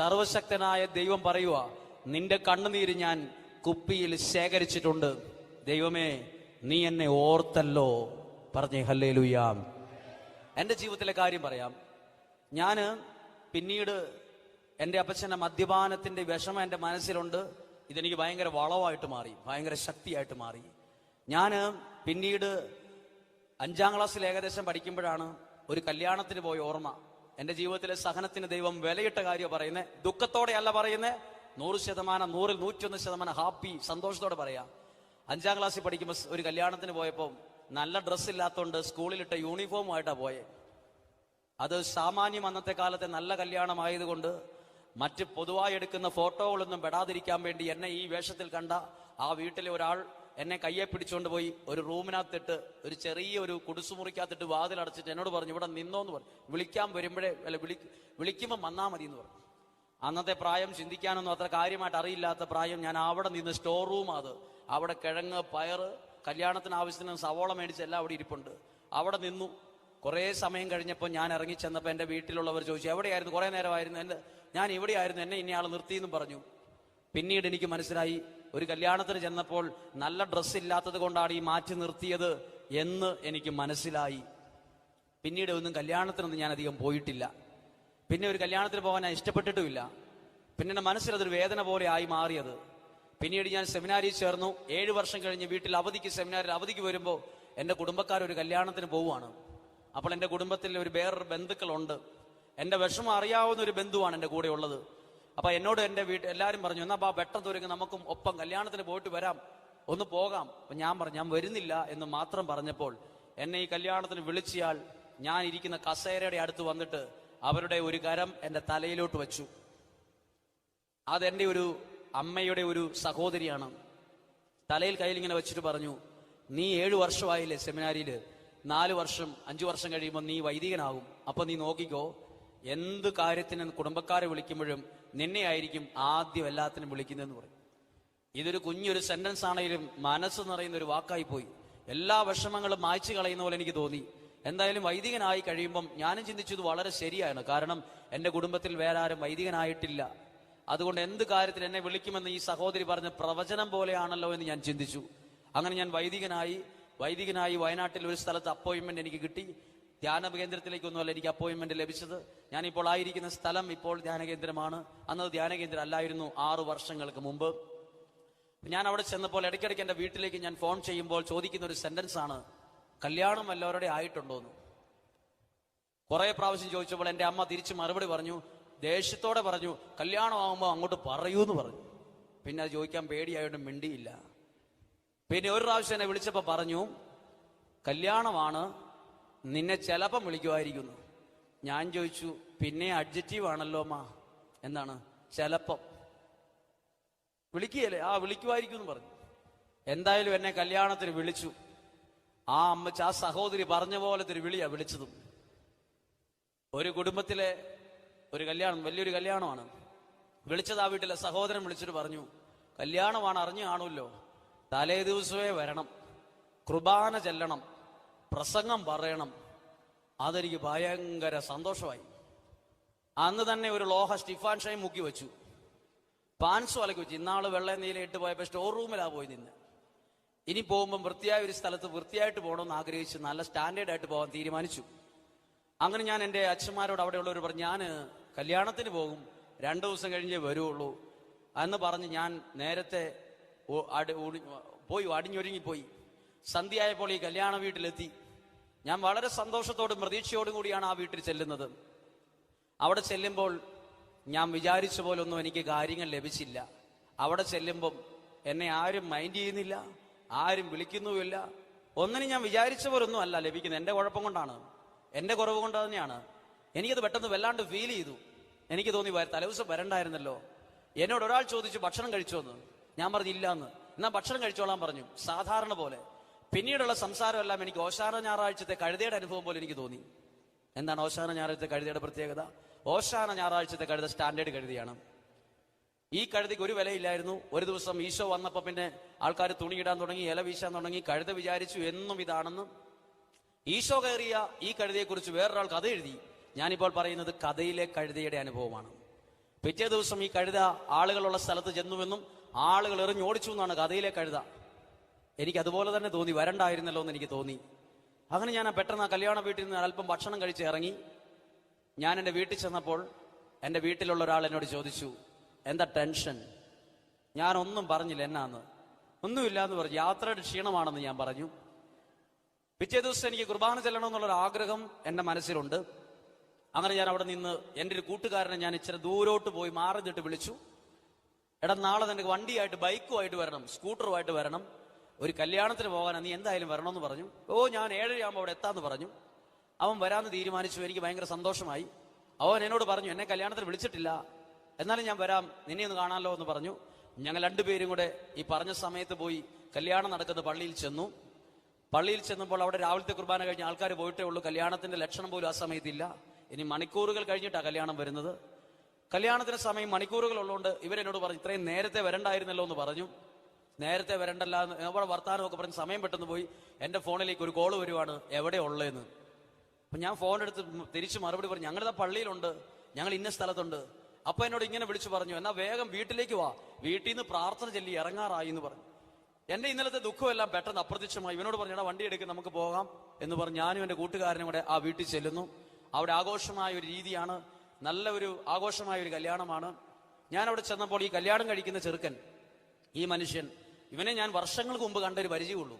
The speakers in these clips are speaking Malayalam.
സർവശക്തനായ ദൈവം പറയുക നിന്റെ കണ്ണുനീര് ഞാൻ കുപ്പിയിൽ ശേഖരിച്ചിട്ടുണ്ട്. ദൈവമേ നീ എന്നെ ഓർത്തല്ലോ. പറഞ്ഞേ ഹല്ലേ ലുയാം എന്റെ ജീവിതത്തിലെ കാര്യം പറയാം. ഞാൻ പിന്നീട് എന്റെ അപ്പച്ചന്റെ മദ്യപാനത്തിന്റെ വിഷമം എന്റെ മനസ്സിലുണ്ട്. ഇതെനിക്ക് ഭയങ്കര വളവായിട്ട് മാറി ഭയങ്കര ശക്തിയായിട്ട് മാറി. ഞാൻ പിന്നീട് അഞ്ചാം ക്ലാസ്സിൽ ഏകദേശം പഠിക്കുമ്പോഴാണ് ഒരു കല്യാണത്തിന് പോയ ഓർമ്മ. എന്റെ ജീവിതത്തിലെ സഹനത്തിന് ദൈവം വിലയിട്ട കാര്യം പറയുന്നത് ദുഃഖത്തോടെയല്ല പറയുന്നത് നൂറ് ശതമാനം നൂറിൽ നൂറ്റൊന്ന് ശതമാനം ഹാപ്പി സന്തോഷത്തോടെ പറയാം. അഞ്ചാം ക്ലാസ്സിൽ പഠിക്കുമ്പോൾ ഒരു കല്യാണത്തിന് പോയപ്പോൾ നല്ല ഡ്രസ്സ് ഇല്ലാത്തതുകൊണ്ട് സ്കൂളിലിട്ട യൂണിഫോമുമായിട്ടാണ് പോയത് അത് സാമാന്യം അന്നത്തെ കാലത്തെ നല്ല കല്യാണമായതുകൊണ്ട് മറ്റ് പൊതുവായി എടുക്കുന്ന ഫോട്ടോകളൊന്നും പെടാതിരിക്കാൻ വേണ്ടി എന്നെ ഈ വേഷത്തിൽ കണ്ട ആ വീട്ടിലെ ഒരാൾ എന്നെ കയ്യെ പിടിച്ചുകൊണ്ട് പോയി ഒരു റൂമിനകത്തിട്ട് ഒരു ചെറിയ ഒരു വാതിൽ വാതിലടച്ചിട്ട് എന്നോട് പറഞ്ഞു ഇവിടെ നിന്നോ എന്ന് പറഞ്ഞു. വിളിക്കാൻ വരുമ്പോഴേ അല്ല വിളി വിളിക്കുമ്പോൾ വന്നാൽ മതി എന്ന് പറഞ്ഞു. അന്നത്തെ പ്രായം ചിന്തിക്കാനൊന്നും അത്ര കാര്യമായിട്ട് അറിയില്ലാത്ത പ്രായം ഞാൻ അവിടെ നിന്ന് സ്റ്റോർ റൂം അത്. അവിടെ കിഴങ്ങ് പയറ് കല്യാണത്തിന് ആവശ്യത്തിന് സവോള മേടിച്ച് എല്ലാം അവിടെ ഇരിപ്പുണ്ട്. അവിടെ നിന്നു. കുറേ സമയം കഴിഞ്ഞപ്പോൾ ഞാൻ ഇറങ്ങി ചെന്നപ്പോൾ എന്റെ വീട്ടിലുള്ളവർ ചോദിച്ചു എവിടെയായിരുന്നു? കുറേ നേരമായിരുന്നു. എന്റെ ഞാൻ ഇവിടെയായിരുന്നു. എന്നെ ഇന്നയാൾ നിർത്തിയെന്നും പറഞ്ഞു. പിന്നീട് എനിക്ക് മനസ്സിലായി ഒരു കല്യാണത്തിന് ചെന്നപ്പോൾ നല്ല ഡ്രസ്സ് ഇല്ലാത്തത് കൊണ്ടാണ് ഈ മാറ്റി നിർത്തിയത് എന്ന് എനിക്ക് മനസ്സിലായി. പിന്നീട് ഒന്നും കല്യാണത്തിനൊന്നും ഞാൻ അധികം പോയിട്ടില്ല. പിന്നെ ഒരു കല്യാണത്തിന് പോകാൻ ഞാൻ ഇഷ്ടപ്പെട്ടിട്ടുമില്ല. പിന്നെ എന്റെ മനസ്സിൽ അതൊരു വേദന പോലെ ആയി മാറിയത്. പിന്നീട് ഞാൻ സെമിനാരിൽ ചേർന്നു. ഏഴ് വർഷം കഴിഞ്ഞ് വീട്ടിൽ അവധിക്ക് സെമിനാരിൽ അവധിക്ക് വരുമ്പോൾ എന്റെ കുടുംബക്കാർ ഒരു കല്യാണത്തിന് പോവുകയാണ്. അപ്പോൾ എന്റെ കുടുംബത്തിൽ ഒരു വേറൊരു ബന്ധുക്കളുണ്ട്. എന്റെ വിഷമം അറിയാവുന്ന ഒരു ബന്ധുവാണ് എന്റെ കൂടെ ഉള്ളത് അപ്പൊ എന്നോട് എന്റെ വീട്ടിൽ എല്ലാവരും പറഞ്ഞു എന്നാ ബാ വെട്ടം ഒരുങ്ങി നമുക്കും ഒപ്പം കല്യാണത്തിന് പോയിട്ട് വരാം. ഒന്ന് പോകാം. അപ്പൊ ഞാൻ പറഞ്ഞു ഞാൻ വരുന്നില്ല എന്ന് മാത്രം പറഞ്ഞപ്പോൾ എന്നെ ഈ കല്യാണത്തിന് വിളിച്ചയാൾ ഞാൻ ഇരിക്കുന്ന കസേരയുടെ അടുത്ത് വന്നിട്ട് അവരുടെ ഒരു കരം എന്റെ തലയിലോട്ട് വെച്ചു. അതെന്റെ ഒരു അമ്മയുടെ ഒരു സഹോദരിയാണ്. തലയിൽ കയ്യിൽ ഇങ്ങനെ വെച്ചിട്ട് പറഞ്ഞു നീ ഏഴു വർഷമായില്ലേ സെമിനാരിയിൽ നാല് വർഷം അഞ്ചു വർഷം കഴിയുമ്പോൾ നീ വൈദികനാകും. അപ്പൊ നീ നോക്കിക്കോ എന്ത് കാര്യത്തിന് കുടുംബക്കാരെ വിളിക്കുമ്പോഴും നിന്നെ ആയിരിക്കും ആദ്യം എല്ലാത്തിനും വിളിക്കുന്നതെന്ന് പറയും. ഇതൊരു കുഞ്ഞൊരു സെന്റൻസ് ആണെങ്കിലും മനസ്സ് നിറയുന്ന ഒരു വാക്കായി പോയി. എല്ലാ വിഷമങ്ങളും മായ്ച്ചു കളയുന്ന പോലെ എനിക്ക് തോന്നി. എന്തായാലും വൈദികനായി കഴിയുമ്പം ഞാനും ചിന്തിച്ചത് വളരെ ശരിയാണ്. കാരണം എന്റെ കുടുംബത്തിൽ വേറെ ആരും വൈദികനായിട്ടില്ല. അതുകൊണ്ട് എന്ത് കാര്യത്തിൽ എന്നെ വിളിക്കുമെന്ന് ഈ സഹോദരി പറഞ്ഞ പ്രവചനം പോലെയാണല്ലോ എന്ന് ഞാൻ ചിന്തിച്ചു. അങ്ങനെ ഞാൻ വൈദികനായി വൈദികനായി വയനാട്ടിൽ ഒരു സ്ഥലത്ത് അപ്പോയിന്റ്മെന്റ് എനിക്ക് കിട്ടി. ധ്യാന കേന്ദ്രത്തിലേക്കൊന്നുമല്ല എനിക്ക് അപ്പോയിന്റ്മെന്റ് ലഭിച്ചത്. ഞാനിപ്പോൾ ആയിരിക്കുന്ന സ്ഥലം ഇപ്പോൾ ധ്യാന കേന്ദ്രമാണ് അന്നത് ധ്യാന കേന്ദ്രം അല്ലായിരുന്നു ആറു വർഷങ്ങൾക്ക് മുമ്പ്. ഞാൻ അവിടെ ചെന്നപ്പോൾ ഇടയ്ക്കിടയ്ക്ക് എന്റെ വീട്ടിലേക്ക് ഞാൻ ഫോൺ ചെയ്യുമ്പോൾ ചോദിക്കുന്ന ഒരു സെന്റൻസ് ആണ് കല്യാണം എല്ലാവരുടെ ആയിട്ടുണ്ടോ എന്ന് കുറെ പ്രാവശ്യം ചോദിച്ചപ്പോൾ എന്റെ അമ്മ തിരിച്ച് മറുപടി പറഞ്ഞു ദേഷ്യത്തോടെ പറഞ്ഞു കല്യാണമാകുമ്പോൾ അങ്ങോട്ട് പറയൂ എന്ന് പറഞ്ഞു. പിന്നെ അത് ചോദിക്കാൻ പേടിയായിട്ട് മിണ്ടിയില്ല. പിന്നെ ഒരു പ്രാവശ്യം എന്നെ വിളിച്ചപ്പോൾ പറഞ്ഞു കല്യാണമാണ് നിന്നെ ചിലപ്പം വിളിക്കുമായിരിക്കുന്നു. ഞാൻ ചോദിച്ചു പിന്നെ അഡ്ജക്റ്റീവ് ആണല്ലോ മാ. എന്താണ്? ചിലപ്പം. വിളിക്കുകയല്ലേ? ആ വിളിക്കുമായിരിക്കും എന്ന് പറഞ്ഞു. എന്തായാലും എന്നെ കല്യാണത്തിന് വിളിച്ചു. ആ അമ്മച്ച ആ സഹോദരി പറഞ്ഞ പോലത്തെ ഒരു വിളിയാ വിളിച്ചതും. ഒരു കുടുംബത്തിലെ ഒരു കല്യാണം വലിയൊരു കല്യാണമാണ്. വിളിച്ചത് ആ വീട്ടിലെ സഹോദരൻ വിളിച്ചിട്ട് പറഞ്ഞു കല്യാണമാണ് അറിഞ്ഞു കാണുമല്ലോ. തലേ ദിവസമേ വരണം. കുർബാന ചെല്ലണം. പ്രസംഗം പറയണം. അതെനിക്ക് ഭയങ്കര സന്തോഷമായി. അന്ന് തന്നെ ഒരു ലോഹ സ്റ്റിഫാൻ ഷൈ മുക്കി വെച്ചു. പാൻസ് വലക്കി വെച്ചു. ഇന്നാൾ വെള്ള നീലയിട്ട് പോയപ്പോൾ സ്റ്റോർ റൂമിലാ പോയി നിന്ന്. ഇനി പോകുമ്പോൾ വൃത്തിയായ ഒരു സ്ഥലത്ത് വൃത്തിയായിട്ട് പോകണമെന്ന് ആഗ്രഹിച്ച് നല്ല സ്റ്റാൻഡേർഡ് ആയിട്ട് പോകാൻ തീരുമാനിച്ചു. അങ്ങനെ ഞാൻ എന്റെ അച്ഛന്മാരോട് അവിടെയുള്ളവർ പറഞ്ഞു ഞാൻ കല്യാണത്തിന് പോകും. രണ്ടു ദിവസം കഴിഞ്ഞേ വരുള്ളൂ എന്ന് പറഞ്ഞ് ഞാൻ നേരത്തെ പോയി അടിഞ്ഞൊരുങ്ങിപ്പോയി. സന്ധ്യയായപ്പോൾ ഈ കല്യാണ വീട്ടിലെത്തി. ഞാൻ വളരെ സന്തോഷത്തോടും പ്രതീക്ഷയോടും കൂടിയാണ് ആ വീട്ടിൽ ചെല്ലുന്നത്. അവിടെ ചെല്ലുമ്പോൾ ഞാൻ വിചാരിച്ച പോലൊന്നും എനിക്ക് കാര്യങ്ങൾ ലഭിച്ചില്ല. അവിടെ ചെല്ലുമ്പം എന്നെ ആരും മൈൻഡ് ചെയ്യുന്നില്ല ആരും വിളിക്കുന്നുമില്ല. ഒന്നിനും ഞാൻ വിചാരിച്ച പോലൊന്നും അല്ല ലഭിക്കുന്നത്. എന്റെ കുഴപ്പം കൊണ്ടാണ്. എന്റെ കുറവ് കൊണ്ട് തന്നെയാണ്. എനിക്കത് പെട്ടെന്ന് വല്ലാണ്ട് ഫീൽ ചെയ്തു. എനിക്ക് തോന്നി തല തലേദിവസം വരണ്ടായിരുന്നല്ലോ. എന്നോട് ഒരാൾ ചോദിച്ചു ഭക്ഷണം കഴിച്ചോന്ന്? ഞാൻ പറഞ്ഞു ഇല്ല എന്ന് എന്നാ ഭക്ഷണം കഴിച്ചോളാൻ പറഞ്ഞു. സാധാരണ പോലെ. പിന്നീടുള്ള സംസാരമെല്ലാം എനിക്ക് ഓശാന ഞായറാഴ്ചത്തെ കഴുതയുടെ അനുഭവം പോലെ എനിക്ക് തോന്നി. എന്താണ് ഓശാന ഞായറാഴ്ചത്തെ കഴുതയുടെ പ്രത്യേകത? ഓശാന ഞായറാഴ്ചത്തെ കഴുത സ്റ്റാൻഡേർഡ് കഴുതിയാണ്. ഈ കഴുതിക്ക് ഒരു വിലയില്ലായിരുന്നു. ഒരു ദിവസം ഈശോ വന്നപ്പോൾ പിന്നെ ആൾക്കാർ തുണിയിടാൻ തുടങ്ങി ഇല വീശാൻ തുടങ്ങി കഴുത വിചാരിച്ചു എന്നും ഇതാണെന്നും ഈശോ കയറിയ ഈ കഴുതയെക്കുറിച്ച് വേറൊരാൾ കഥ എഴുതി. ഞാനിപ്പോൾ പറയുന്നത് കഥയിലെ കഴുതയുടെ അനുഭവമാണ്. പിറ്റേ ദിവസം ഈ കഴുത ആളുകളുള്ള സ്ഥലത്ത് ചെന്നുവെന്നും ആളുകൾ എറിഞ്ഞോടിച്ചു എന്നാണ് കഥയിലെ കഴുത. എനിക്ക് അതുപോലെ തന്നെ തോന്നി വരണ്ടായിരുന്നല്ലോ എന്ന് എനിക്ക് തോന്നി. അങ്ങനെ ഞാൻ പെട്ടെന്ന് ആ കല്യാണ വീട്ടിൽ നിന്ന് അല്പം ഭക്ഷണം കഴിച്ച് ഇറങ്ങി. ഞാൻ എന്റെ വീട്ടിൽ ചെന്നപ്പോൾ എന്റെ വീട്ടിലുള്ള ഒരാൾ എന്നോട് ചോദിച്ചു എന്താ ടെൻഷൻ? ഞാൻ ഒന്നും പറഞ്ഞില്ല എന്നാന്ന്? ഒന്നുമില്ല എന്ന് പറഞ്ഞു. യാത്രയുടെ ക്ഷീണമാണെന്ന് ഞാൻ പറഞ്ഞു. പിറ്റേ ദിവസം എനിക്ക് കുർബാന ചെല്ലണമെന്നുള്ളൊരു ആഗ്രഹം എന്റെ മനസ്സിലുണ്ട്. അങ്ങനെ ഞാൻ അവിടെ നിന്ന് എന്റെ ഒരു കൂട്ടുകാരനെ ഞാൻ ഇച്ചിരി ദൂരോട്ട് പോയി മാറി നിന്നിട്ട് വിളിച്ചു. എടാ നാളെ നിനക്ക് വണ്ടിയായിട്ട് ബൈക്കുമായിട്ട് വരണം സ്കൂട്ടറുമായിട്ട് വരണം. ഒരു കല്യാണത്തിന് പോകാനാണ് നീ എന്തായാലും വരണമെന്ന് പറഞ്ഞു. ഓ ഞാൻ ഏഴരയാകുമ്പോൾ അവിടെ എത്താമെന്ന് പറഞ്ഞു. അവൻ വരാമെന്ന് തീരുമാനിച്ചു. എനിക്ക് ഭയങ്കര സന്തോഷമായി. അവൻ എന്നോട് പറഞ്ഞു എന്നെ കല്യാണത്തിന് വിളിച്ചിട്ടില്ല. എന്നാലും ഞാൻ വരാം. നിന്നെ ഒന്ന് കാണാമല്ലോ എന്ന് പറഞ്ഞു. ഞങ്ങൾ രണ്ടുപേരും കൂടെ ഈ പറഞ്ഞ സമയത്ത് പോയി കല്യാണം നടക്കുന്ന പള്ളിയിൽ ചെന്നു. പള്ളിയിൽ ചെന്നപ്പോൾ അവിടെ രാവിലത്തെ കുർബാന കഴിഞ്ഞ ആൾക്കാർ പോയിട്ടേ ഉള്ളൂ. കല്യാണത്തിന്റെ ലക്ഷണം പോലും ആ സമയത്തില്ല. ഇനി മണിക്കൂറുകൾ കഴിഞ്ഞിട്ടാണ് കല്യാണം വരുന്നത്. കല്യാണത്തിന് സമയം മണിക്കൂറുകൾ ഉള്ളതുകൊണ്ട് ഇവരെന്നോട് പറഞ്ഞു ഇത്രയും നേരത്തെ വരണ്ടായിരുന്നല്ലോ എന്ന് പറഞ്ഞു. നേരത്തെ വരണ്ടല്ല അവിടെ വർത്താനമൊക്കെ പറഞ്ഞ് സമയം പെട്ടെന്ന് പോയി. എന്റെ ഫോണിലേക്ക് ഒരു കോൾ വരുവാണ്. എവിടെ ഉള്ളതെന്ന് അപ്പൊ ഞാൻ ഫോൺ എടുത്ത് തിരിച്ച് മറുപടി പറഞ്ഞു ഞങ്ങളിതാ പള്ളിയിലുണ്ട്. ഞങ്ങൾ ഇന്ന സ്ഥലത്തുണ്ട്. അപ്പൊ എന്നോട് ഇങ്ങനെ വിളിച്ചു പറഞ്ഞു എന്നാ വേഗം വീട്ടിലേക്ക് വാ. വീട്ടിൽ നിന്ന് പ്രാർത്ഥന ചൊല്ലി ഇറങ്ങാറായി എന്ന് പറഞ്ഞു. എന്റെ ഇന്നലത്തെ ദുഃഖമെല്ലാം പെട്ടെന്ന് അപ്രത്യക്ഷമായി. ഇവനോട് പറഞ്ഞു "എടാ, വണ്ടി എടുക്ക് നമുക്ക് പോകാം. എന്ന് പറഞ്ഞ് ഞാനും എന്റെ കൂട്ടുകാരനും കൂടെ ആ വീട്ടിൽ ചെല്ലുന്നു. അവിടെ ആഘോഷമായ ഒരു രീതിയാണ്. നല്ല ഒരു ആഘോഷമായ ഒരു കല്യാണമാണ്. ഞാൻ അവിടെ ചെന്നപ്പോൾ ഈ കല്യാണം കഴിക്കുന്ന ചെറുക്കൻ ഈ മനുഷ്യൻ ഇവനെ ഞാൻ വർഷങ്ങൾക്ക് മുമ്പ് കണ്ട ഒരു പരിചയമുള്ളൂ.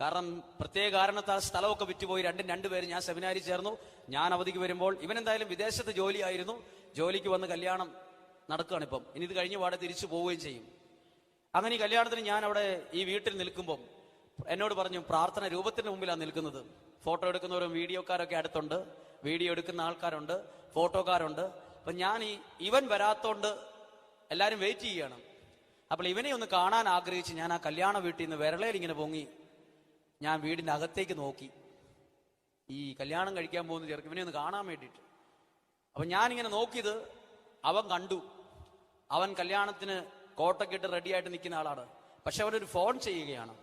കാരണം പ്രത്യേക കാരണത്താൽ സ്ഥലമൊക്കെ വിറ്റുപോയി രണ്ടും രണ്ടുപേരും ഞാൻ സെമിനാരിൽ ചേർന്നു. ഞാൻ അവധിക്ക് വരുമ്പോൾ ഇവൻ എന്തായാലും വിദേശത്ത് ജോലിയായിരുന്നു. ജോലിക്ക് വന്ന് കല്യാണം നടക്കുകയാണ് ഇപ്പം. ഇനി ഇത് കഴിഞ്ഞ പാടെ തിരിച്ചു പോവുകയും ചെയ്യും. അങ്ങനെ ഈ കല്യാണത്തിന് ഞാൻ അവിടെ ഈ വീട്ടിൽ നിൽക്കുമ്പം എന്നോട് പറഞ്ഞു പ്രാർത്ഥന രൂപത്തിന് മുമ്പിലാണ് നിൽക്കുന്നത്. ഫോട്ടോ എടുക്കുന്നവരും വീഡിയോക്കാരൊക്കെ അടുത്തുണ്ട്. വീഡിയോ എടുക്കുന്ന ആൾക്കാരുണ്ട്. ഫോട്ടോക്കാരുണ്ട്. അപ്പം ഞാൻ ഈ ഇവൻ വരാത്തോണ്ട് എല്ലാവരും വെയിറ്റ് ചെയ്യണം അപ്പോൾ ഇവനെ ഒന്ന് കാണാൻ ആഗ്രഹിച്ച് ഞാൻ ആ കല്യാണ വീട്ടിൽ നിന്ന് വിരളയിൽ ഇങ്ങനെ പൊങ്ങി. ഞാൻ വീടിന്റെ അകത്തേക്ക് നോക്കി. ഈ കല്യാണം കഴിക്കാൻ പോകുന്ന ചെറുക്ക് ഇവനെ ഒന്ന് കാണാൻ വേണ്ടിയിട്ട്. അപ്പൊ ഞാനിങ്ങനെ നോക്കിയത് അവൻ കണ്ടു. അവൻ കല്യാണത്തിന് കോട്ടൊക്കെ ഇട്ട് റെഡിയായിട്ട് നിൽക്കുന്ന ആളാണ്. പക്ഷെ അവനൊരു ഫോൺ ചെയ്യുകയാണ്.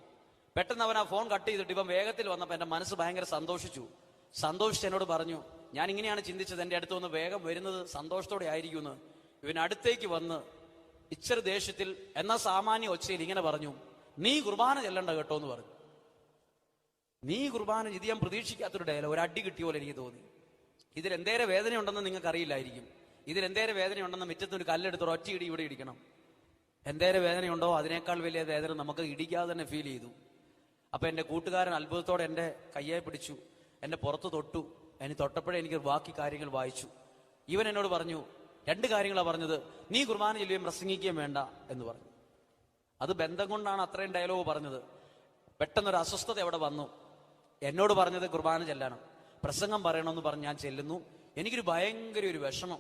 പെട്ടെന്ന് അവൻ ആ ഫോൺ കട്ട് ചെയ്തിട്ട് ഇപ്പം വേഗത്തിൽ വന്നപ്പോൾ എന്റെ മനസ്സ് ഭയങ്കര സന്തോഷിച്ചു. സന്തോഷിച്ച് എന്നോട് പറഞ്ഞു ഞാൻ ഇങ്ങനെയാണ് ചിന്തിച്ചത്. എന്റെ അടുത്ത് വന്ന് വേഗം വരുന്നത് സന്തോഷത്തോടെ ആയിരിക്കുമെന്ന്. ഇവൻ അടുത്തേക്ക് വന്ന് ഇച്ചിരി ദേഷ്യത്തിൽ എന്നാ സാമാന്യ ഒച്ചയിൽ ഇങ്ങനെ പറഞ്ഞു നീ കുർബാന ചെല്ലണ്ട കേട്ടോ എന്ന് പറഞ്ഞു. നീ കുർബാന ഇത് ഞാൻ പ്രതീക്ഷിക്കാത്തൊരു ഡയലോ ഒരു അടി കിട്ടിയ പോലെ എനിക്ക് തോന്നി. ഇതിലെന്തേരെ വേദന ഉണ്ടെന്ന് നിങ്ങൾക്ക് അറിയില്ലായിരിക്കും ഇതിലെന്തേരെ വേദന ഉണ്ടെന്ന് മുറ്റത്ത് ഒരു കല്ലെടുത്ത് ഒറ്റ ഇടി ഇവിടെ ഇടിക്കണം. എന്തേരെ വേദനയുണ്ടോ അതിനേക്കാൾ വലിയ വേദന നമുക്ക് ഇടിക്കാതെ തന്നെ ഫീൽ ചെയ്തു. അപ്പൊ എന്റെ കൂട്ടുകാരൻ അത്ഭുതത്തോടെ എന്റെ കയ്യെ പിടിച്ചു എന്നെ പുറത്ത് തൊട്ടു. എന്നെ തൊട്ടപ്പോഴേ എനിക്ക് ബാക്കി കാര്യങ്ങൾ വായിച്ചു. ഇവൻ എന്നോട് പറഞ്ഞു രണ്ട് കാര്യങ്ങളാണ് പറഞ്ഞത്. നീ കുർബാന ചെല്ലുകയും പ്രസംഗിക്കുകയും വേണ്ട എന്ന് പറഞ്ഞു. അത് ബന്ധം കൊണ്ടാണ് അത്രയും ഡയലോഗ് പറഞ്ഞത്. പെട്ടെന്നൊരു അസ്വസ്ഥത അവിടെ വന്നു. എന്നോട് പറഞ്ഞത് കുർബാന ചെല്ലണം. പ്രസംഗം പറയണമെന്ന് പറഞ്ഞ് ഞാൻ ചെല്ലുന്നു. എനിക്കൊരു ഭയങ്കര ഒരു വിഷമം.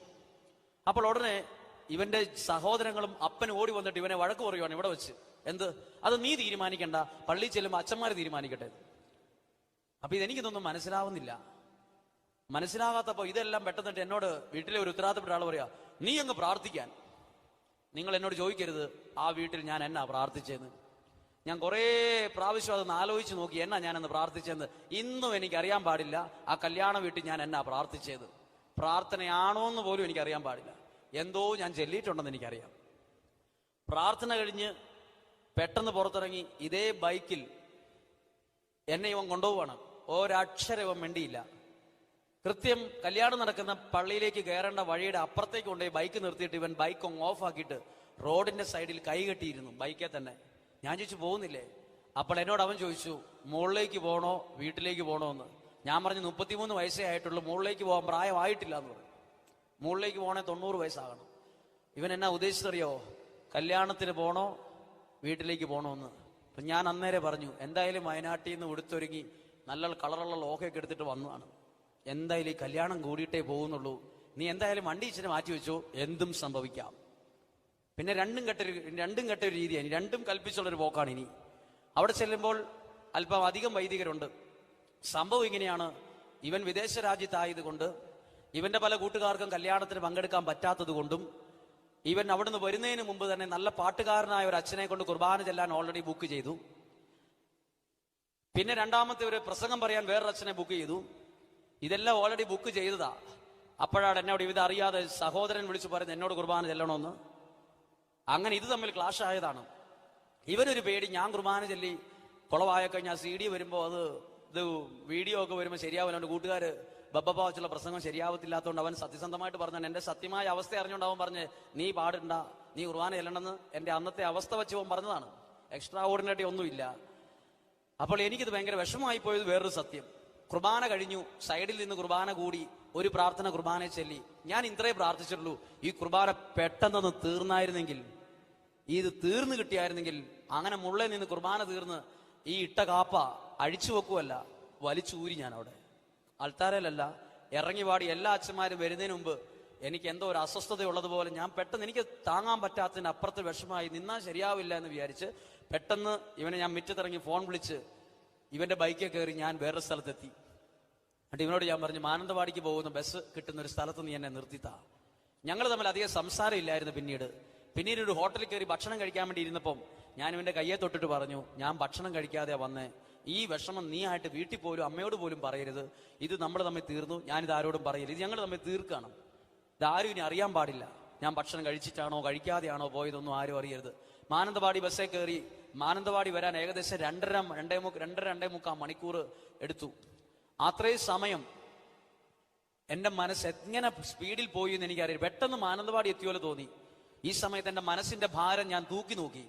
അപ്പോൾ ഉടനെ ഇവന്റെ സഹോദരങ്ങളും അപ്പൻ ഓടി വന്നിട്ട് ഇവനെ വഴക്ക് പറയുവാണ് ഇവിടെ വെച്ച്. എന്ത്? അത് നീ തീരുമാനിക്കണ്ട. പള്ളി ചെല്ലുമ്പോൾ അച്ഛന്മാർ തീരുമാനിക്കട്ടെ അപ്പൊ ഇതെനിക്കിതൊന്നും മനസ്സിലാവുന്നില്ല. മനസ്സിലാകാത്തപ്പോ ഇതെല്ലാം പെട്ടെന്നിട്ട് എന്നോട് വീട്ടിലെ ഒരു ഉത്തരവാദിത്തപ്പെട്ട ആൾ പറയാ നീ അങ്ങ് പ്രാർത്ഥിക്കാൻ. നിങ്ങൾ എന്നോട് ചോദിക്കരുത് ആ വീട്ടിൽ ഞാൻ എന്നാ പ്രാർത്ഥിച്ചതെന്ന് ഞാൻ കുറേ പ്രാവശ്യം അതൊന്ന് ആലോചിച്ച് നോക്കി എന്നാ ഞാൻ ഞാനന്ന് പ്രാർത്ഥിച്ചതെന്ന് ഇന്നും എനിക്ക് അറിയാൻ പാടില്ല ആ കല്യാണ വീട്ടിൽ ഞാൻ എന്നാ പ്രാർത്ഥിച്ചത് പ്രാർത്ഥനയാണോ എന്ന് പോലും എനിക്ക് അറിയാൻ പാടില്ല. എന്തോ ഞാൻ ചെല്ലിയിട്ടുണ്ടെന്ന് എനിക്കറിയാം. പ്രാർത്ഥന കഴിഞ്ഞ് പെട്ടെന്ന് പുറത്തിറങ്ങി ഇതേ ബൈക്കിൽ എന്നെ ഇവൻ കൊണ്ടുപോവാണ്. ഒരക്ഷരം ഇവൻ മിണ്ടിയില്ല. കൃത്യം കല്യാണം നടക്കുന്ന പള്ളിയിലേക്ക് കയറേണ്ട വഴിയുടെ അപ്പുറത്തേക്ക് കൊണ്ടുപോയി ബൈക്ക് നിർത്തിയിട്ട് ഇവൻ ബൈക്ക് അങ്ങ് ഓഫ് ആക്കിയിട്ട് റോഡിന്റെ സൈഡിൽ കൈ കെട്ടിയിരുന്നു ബൈക്കെ തന്നെ. ഞാൻ ചോദിച്ചു പോകുന്നില്ലേ? അപ്പോൾ എന്നോട് അവൻ ചോദിച്ചു മുകളിലേക്ക് പോകണോ വീട്ടിലേക്ക് പോകണോ എന്ന്? ഞാൻ പറഞ്ഞു മുപ്പത്തിമൂന്ന് വയസ്സേ ആയിട്ടുള്ളൂ മുകളിലേക്ക് പോകാൻ പ്രായമായിട്ടില്ല എന്ന് പറഞ്ഞു. മുകളിലേക്ക് പോകണേ തൊണ്ണൂറ് വയസ്സാകണം. ഇവൻ എന്നാ ഉദ്ദേശിച്ചറിയോ കല്യാണത്തിന് പോകണോ വീട്ടിലേക്ക് പോകണോ എന്ന്. അപ്പം ഞാൻ അന്നേരെ പറഞ്ഞു എന്തായാലും വയനാട്ടിൽ നിന്ന് ഉടുത്തൊരുങ്ങി നല്ല കളറുള്ള ലോഹയൊക്കെ എടുത്തിട്ട് വന്നതാണ്. എന്തായാലും ഈ കല്യാണം കൂടിയിട്ടേ പോകുന്നുള്ളൂ. നീ എന്തായാലും വണ്ടി ഇച്ചിരി മാറ്റി വെച്ചോ എന്തും സംഭവിക്കാം. പിന്നെ രണ്ടും കെട്ടൊരു രണ്ടും കെട്ടൊരു രീതിയാണ്. രണ്ടും കൽപ്പിച്ചുള്ളൊരു പോക്കാണ് ഇനി. അവിടെ ചെല്ലുമ്പോൾ അല്പം അധികം വൈദികരുണ്ട്. സംഭവം ഇങ്ങനെയാണ്. ഇവൻ വിദേശ രാജ്യത്തായതുകൊണ്ട് ഇവന്റെ പല കൂട്ടുകാർക്കും കല്യാണത്തിന് പങ്കെടുക്കാൻ പറ്റാത്തത് കൊണ്ടും ഇവൻ അവിടുന്ന് വരുന്നതിന് മുമ്പ് തന്നെ നല്ല പാട്ടുകാരനായ ഒരു അച്ഛനെ കൊണ്ട് കുർബാന ചെല്ലാൻ ഓൾറെഡി ബുക്ക് ചെയ്തു. പിന്നെ രണ്ടാമത്തെ ഒരു പ്രസംഗം പറയാൻ വേറൊരു അച്ഛനെ ബുക്ക് ചെയ്തു. ഇതെല്ലാം ഓൾറെഡി ബുക്ക് ചെയ്തതാ. അപ്പോഴാണ് എന്നോട് ഇത് അറിയാതെ സഹോദരൻ വിളിച്ചു പറയുന്നത് എന്നോട് കുർബാന ചെല്ലണമെന്ന് അങ്ങനെ ഇത് തമ്മിൽ ക്ലാഷ് ആയതാണ്. ഇവനൊരു പേടി ഞാൻ കുർബാന ചെല്ലി കുളവായ കഴിഞ്ഞാൽ സി ഡി വരുമ്പോൾ അത് ഇത് വീഡിയോ ഒക്കെ വരുമ്പോൾ ശരിയാവില്ല. അവന്റെ കൂട്ടുകാർ ബബ്ബപ്പ വെച്ചുള്ള പ്രസംഗം ശരിയാവത്തില്ലാത്തതുകൊണ്ട് അവൻ സത്യസന്ധമായിട്ട് പറഞ്ഞു എന്റെ സത്യമായ അവസ്ഥ അറിഞ്ഞുകൊണ്ട് അവൻ പറഞ്ഞ് നീ പാടണ്ട നീ കുർബാന ചെല്ലണമെന്ന് എന്റെ അന്നത്തെ അവസ്ഥ വെച്ച് അവൻ പറഞ്ഞതാണ്. എക്സ്ട്രാ ഓർഡിനറി ഒന്നുമില്ല. അപ്പോൾ എനിക്കിത് ഭയങ്കര വിഷമമായി പോയത് വേറൊരു സത്യം. കുർബാന കഴിഞ്ഞു സൈഡിൽ നിന്ന് കുർബാന കൂടി ഒരു പ്രാർത്ഥന കുർബാന ചൊല്ലി. ഞാൻ ഇത്രേ പ്രാർത്ഥിച്ചിട്ടുള്ളൂ. ഈ കുർബാന പെട്ടെന്നൊന്ന് തീർന്നായിരുന്നെങ്കിൽ ഇത് തീർന്നു കിട്ടിയായിരുന്നെങ്കിൽ അങ്ങനെ മുള്ളിൽ നിന്ന് കുർബാന തീർന്ന് ഈ ഇട്ട കാപ്പ അഴിച്ചു വെക്കുമല്ല വലിച്ചൂരി ഞാൻ അവിടെ. അൾത്താരയിലല്ല ഇറങ്ങി പാടി എല്ലാ അച്ഛന്മാരും വരുന്നതിന് മുമ്പ് എനിക്ക് എന്തോ ഒരു അസ്വസ്ഥതയുള്ളതുപോലെ ഞാൻ പെട്ടെന്ന് എനിക്ക് താങ്ങാൻ പറ്റാത്തതിന് അപ്പുറത്ത് വിഷമമായി നിന്നാൽ ശരിയാവില്ല എന്ന് വിചാരിച്ച് പെട്ടെന്ന് ഇവനെ ഞാൻ മിറ്റത്തിറങ്ങി ഫോൺ വിളിച്ച് ഇവന്റെ ബൈക്കിൽ കയറി ഞാൻ വേറെ സ്ഥലത്തെത്തി. എന്നിട്ട് ഇവനോട് ഞാൻ പറഞ്ഞു മാനന്തവാടിക്ക് പോകുന്ന ബസ് കിട്ടുന്ന ഒരു സ്ഥലത്ത് നീ എന്നെ നിർത്തിത്താ. ഞങ്ങൾ തമ്മിൽ അധികം സംസാരം ഇല്ലായിരുന്നു പിന്നീട്. പിന്നീട് ഒരു ഹോട്ടലിൽ കയറി ഭക്ഷണം കഴിക്കാൻ വേണ്ടി ഇരുന്നപ്പം ഞാൻ ഇവന്റെ കയ്യെ തൊട്ടിട്ട് പറഞ്ഞു ഞാൻ ഭക്ഷണം കഴിക്കാതെ വന്നേ. ഈ വിഷമം നീ ആയിട്ട് വീട്ടിൽ പോലും അമ്മയോട് പോലും പറയരുത്. ഇത് നമ്മൾ തമ്മിൽ തീർന്നു. ഞാനിത് ആരോടും പറയില്ല ഇത് ഞങ്ങൾ തമ്മിൽ തീർക്കണം. ആരും ഇനി അറിയാൻ പാടില്ല. ഞാൻ ഭക്ഷണം കഴിച്ചിട്ടാണോ കഴിക്കാതെയാണോ പോയതൊന്നും ആരും അറിയരുത്. മാനന്തവാടി ബസ്സേ കയറി മാനന്തവാടി വരാൻ ഏകദേശം രണ്ടര രണ്ടേ മുക്ക് രണ്ടര രണ്ടേ മുക്കാൽ മണിക്കൂർ എടുത്തു. അത്രയും സമയം എന്റെ മനസ്സ് എങ്ങനെ സ്പീഡിൽ പോയി എന്ന് എനിക്കറിയാം പെട്ടെന്ന് മാനന്തവാടി എത്തിയോലെ തോന്നി. ഈ സമയത്ത് എന്റെ മനസ്സിന്റെ ഭാരം ഞാൻ തൂക്കി നോക്കി.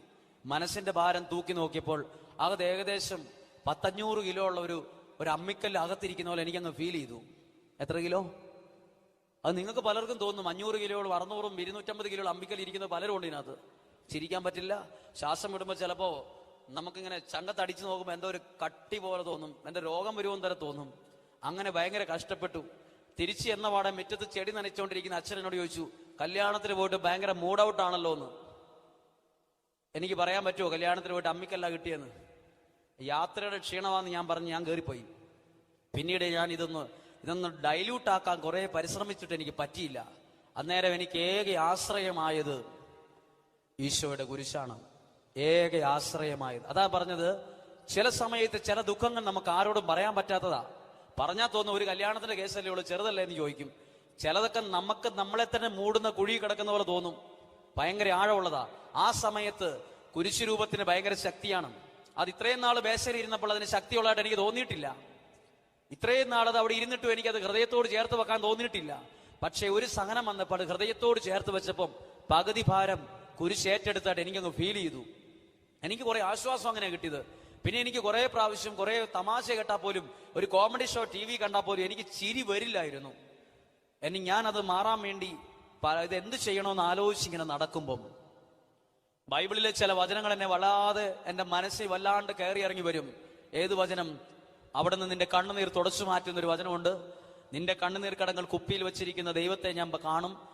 മനസ്സിന്റെ ഭാരം തൂക്കി നോക്കിയപ്പോൾ അകത്ത് ഏകദേശം പത്തഞ്ഞൂറ് കിലോ ഉള്ള ഒരു ഒരു അമ്മിക്കല്ല് അകത്തിരിക്കുന്ന പോലെ എനിക്കങ്ങ് ഫീൽ ചെയ്തു. എത്ര കിലോ? അത് നിങ്ങൾക്ക് പലർക്കും തോന്നും. അഞ്ഞൂറ് കിലോകളും അറുന്നൂറും ഇരുന്നൂറ്റമ്പത് കിലോ അമ്മിക്കല്ല് ഇരിക്കുന്ന പലരും ഉണ്ട് ഇതിനകത്ത്. ചിരിക്കാൻ പറ്റില്ല. ശ്വാസം വിടുമ്പോൾ ചിലപ്പോ നമുക്കിങ്ങനെ ചങ്കത്തടിച്ചു നോക്കുമ്പോൾ എന്തോ ഒരു കട്ടി പോലെ തോന്നും എന്റെ രോഗം വരുമെന്ന് തരം തോന്നും. അങ്ങനെ ഭയങ്കര കഷ്ടപ്പെട്ടു. തിരിച്ച് എന്ന പാടെ മുറ്റത്ത് ചെടി നനച്ചുകൊണ്ടിരിക്കുന്ന അച്ഛൻ എന്നോട് ചോദിച്ചു കല്യാണത്തിന് പോയിട്ട് ഭയങ്കര മൂഡ് ഔട്ട് ആണല്ലോ എന്ന്. എനിക്ക് പറയാൻ പറ്റുമോ കല്യാണത്തിന് പോയിട്ട് അമ്മിക്കല്ല കിട്ടിയെന്ന്? യാത്രയുടെ ക്ഷീണമാന്ന് ഞാൻ പറഞ്ഞ് ഞാൻ കയറിപ്പോയി പിന്നീട് ഞാൻ ഇതൊന്ന് ഇതൊന്ന് ഡൈല്യൂട്ട് ആക്കാൻ കുറെ പരിശ്രമിച്ചിട്ട് എനിക്ക് പറ്റിയില്ല. അന്നേരം എനിക്ക് ഏക ആശ്രയമായത് ഈശോയുടെ കുരിശാണ് ഏക ആശ്രയമായത്. അതാ പറഞ്ഞത് ചില സമയത്ത് ചില ദുഃഖങ്ങൾ നമുക്ക് ആരോടും പറയാൻ പറ്റാത്തതാ. പറഞ്ഞാൽ തോന്നുന്നു ഒരു കല്യാണത്തിന്റെ കേസല്ലേ ഉള്ളൂ ചെറുതല്ലേ എന്ന് ചോദിക്കും. ചിലതൊക്കെ നമുക്ക് നമ്മളെ തന്നെ മൂടുന്ന കുഴി കിടക്കുന്ന പോലെ തോന്നും. ഭയങ്കര ആഴമുള്ളതാ. ആ സമയത്ത് കുരിശുരൂപത്തിന് ഭയങ്കര ശക്തിയാണ്. അത് ഇത്രയും നാൾ ബേശരി ഇരുന്നപ്പോൾ അതിന് ശക്തിയുള്ളതായിട്ട് എനിക്ക് തോന്നിയിട്ടില്ല. ഇത്രയും നാളത് അവിടെ ഇരുന്നിട്ടും എനിക്കത് ഹൃദയത്തോട് ചേർത്ത് വെക്കാൻ തോന്നിയിട്ടില്ല. പക്ഷെ ഒരു സഹനം വന്നപ്പോൾ ഹൃദയത്തോട് ചേർത്ത് വെച്ചപ്പം പകുതി ഭാരം കുരിശേറ്റെടുത്തായിട്ട് എനിക്കങ്ങ് ഫീൽ ചെയ്തു. എനിക്ക് കുറെ ആശ്വാസം അങ്ങനെ കിട്ടിയത്. പിന്നെ എനിക്ക് കുറെ പ്രാവശ്യം കുറെ തമാശ കേട്ടാൽ പോലും ഒരു കോമഡി ഷോ ടി വി കണ്ടാൽ പോലും എനിക്ക് ചിരി വരില്ലായിരുന്നു. എനി ഞാൻ അത് മാറാൻ വേണ്ടി ഇത് എന്ത് ചെയ്യണമെന്ന് ആലോചിച്ച് ഇങ്ങനെ നടക്കുമ്പം ബൈബിളിലെ ചില വചനങ്ങൾ എന്നെ വല്ലാതെ എന്റെ മനസ്സിൽ വല്ലാണ്ട് കയറി ഇറങ്ങി വരും. ഏത് വചനം? അവിടെ നിന്ന് നിന്റെ കണ്ണുനീർ തുടച്ചു മാറ്റുന്ന ഒരു വചനമുണ്ട്. നിന്റെ കണ്ണുനീർ കടങ്ങൾ കുപ്പിയിൽ വെച്ചിരിക്കുന്ന ദൈവത്തെ ഞാൻ കാണും.